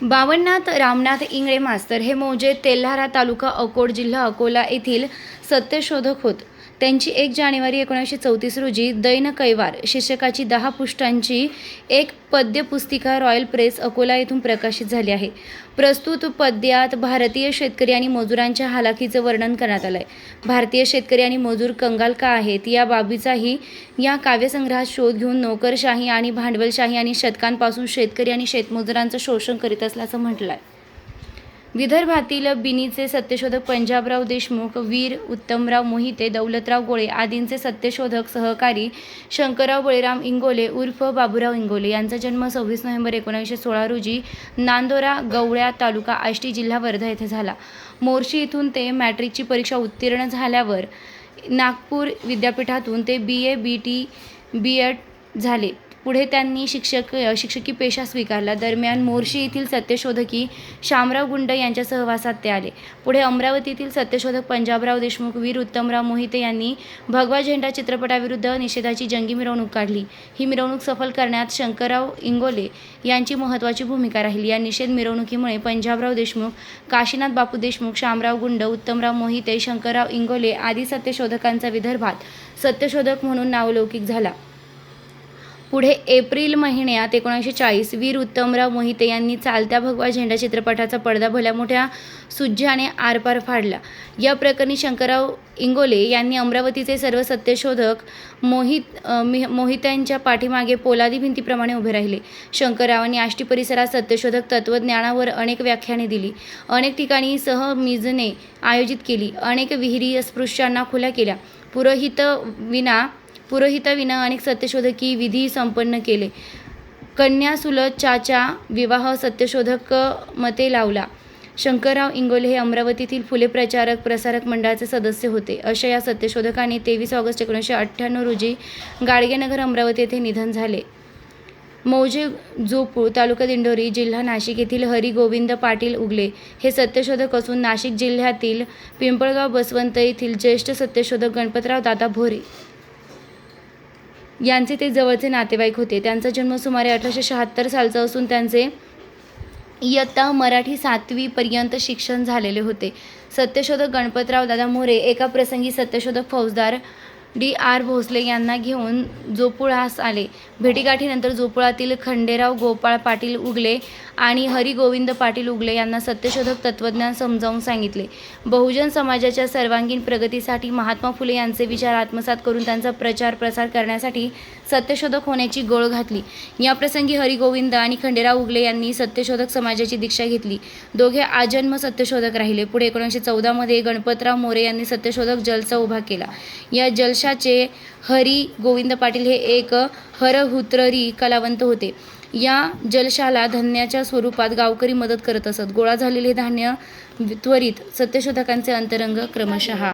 बावननाथ रामनाथ इंगळे मास्तर हे मौजे तेल्हारा तालुका अकोट जिल्हा अकोला येथील सत्यशोधक होत. त्यांची एक जानेवारी एकोणीसशे चौतीस रोजी दैन कैवार शीर्षकाची दहा पुष्टांची एक पद्यपुस्तिका रॉयल प्रेस अकोला येथून प्रकाशित झाली आहे. प्रस्तुत पद्यात भारतीय शेतकरी आणि मजुरांच्या हालाखीचं वर्णन करण्यात आलं आहे भारतीय शेतकरी आणि मजूर कंगाल का आहेत या बाबीचाही या काव्यसंग्रहात शोध घेऊन नोकरशाही आणि भांडवलशाही आणि शतकांपासून शेतकरी आणि शेतमजुरांचं शोषण करीत असल्याचं म्हटलं आहे विदर्भातील बिनीचे सत्यशोधक पंजाबराव देशमुख वीर उत्तमराव मोहिते दौलतराव गोळे आदींचे सत्यशोधक सहकारी शंकरराव बळीराम इंगोले उर्फ बाबूराव इंगोले यांचा जन्म सव्वीस नोव्हेंबर एकोणीसशे सोळा रोजी नांदोरा गवळ्या तालुका आष्टी जिल्हा वर्धा येथे झाला. मोर्शी इथून ते मॅट्रिकची परीक्षा उत्तीर्ण झाल्यावर नागपूर विद्यापीठातून ते बी A B T B Ed झाले. पुढे त्यांनी शिक्षक शिक्षकी पेशा स्वीकारला. दरम्यान मोर्शी येथील सत्यशोधकी शामराव गुंड यांच्या सहवासात ते आले. पुढे अमरावतीतील सत्यशोधक पंजाबराव देशमुख वीर उत्तमराव मोहिते यांनी भगवा झेंडा चित्रपटाविरुद्ध निषेधाची जंगी मिरवणूक काढली. ही मिरवणूक सफल करण्यात शंकरराव इंगोले यांची महत्त्वाची भूमिका राहिली. या निषेध मिरवणुकीमुळे पंजाबराव देशमुख काशीनाथ बापू देशमुख शामराव गुंड उत्तमराव मोहिते शंकरराव इंगोले आदी सत्यशोधकांचा विदर्भात सत्यशोधक म्हणून नावलौकिक झाला. पुढे एप्रिल महिन्यात एकोणीसशे चाळीस वीर उत्तमराव मोहिते यांनी चालत्या भगवा झेंडा चित्रपटाचा पडदा भल्या मोठ्या सुज्जाने आरपार फाडला. या प्रकरणी शंकरराव इंगोले यांनी अमरावतीचे सर्व सत्यशोधक मोहित मोहित्यांच्या पाठीमागे पोलादी भिंतीप्रमाणे उभे राहिले. शंकररावांनी आष्टी परिसरात सत्यशोधक तत्त्वज्ञानावर अनेक व्याख्याने दिली. अनेक ठिकाणी सहमिजने आयोजित केली. अनेक विहिरी अस्पृश्यांना खुल्या केल्या. पुरोहित विना पुरोहिताविना अनेक सत्यशोधकी विधी संपन्न केले. कन्यासुलचाचा विवाह सत्यशोधक मते लावला. शंकरराव इंगोले हे अमरावतीतील फुले प्रचारक प्रसारक मंडळाचे सदस्य होते. अशा या सत्यशोधकाने तेवीस ऑगस्ट एकोणीसशे अठ्ठ्याण्णव रोजी गाडगेनगर अमरावती येथे निधन झाले. मौजे जोपूळ तालुका दिंडोरी जिल्हा नाशिक येथील हरी गोविंद पाटील उगले. हे सत्यशोधक असून नाशिक जिल्ह्यातील पिंपळगाव बसवंत येथील ज्येष्ठ सत्यशोधक गणपतराव दादा भोरे. यांचे ते जवळचे नातेवाईक होते. त्यांचा जन्म सुमारे अठराशे शहात्तर सालचा असून त्यांचे इयत्ता मराठी सातवीपर्यंत शिक्षण झालेले होते. सत्यशोधक गणपतराव दादा मोरे एका प्रसंगी सत्यशोधक फौजदार डी आर भोसले यांना घेऊन जोपुळास आले. भेटीगाठीनंतर जोपुळातील खंडेराव गोपाळ पाटील उगले आणि हरिगोविंद पाटील उगले यांना सत्यशोधक तत्त्वज्ञान समजावून सांगितले. बहुजन समाजाच्या सर्वांगीण प्रगतीसाठी महात्मा फुले यांचे विचार आत्मसात करून त्यांचा प्रचार प्रसार करण्यासाठी सत्यशोधक होण्याची गोळ घातली. याप्रसंगी हरिगोविंद आणि खंडेराव उगले यांनी सत्यशोधक समाजाची दीक्षा घेतली. दोघे आजन्म सत्यशोधक राहिले. पुढे एकोणीसशे चौदामध्ये गणपतराव मोरे यांनी सत्यशोधक जलसा उभा केला. या जल जलशाचे हरी गोविंद पाटील हे एक हरहुत्ररी कलावंत होते. या जलशाला धान्याच्या स्वरूपात गावकरी मदत करत असत. गोळा झालेले धान्य त्वरित सत्यशोधकांचे अंतरंग क्रमशः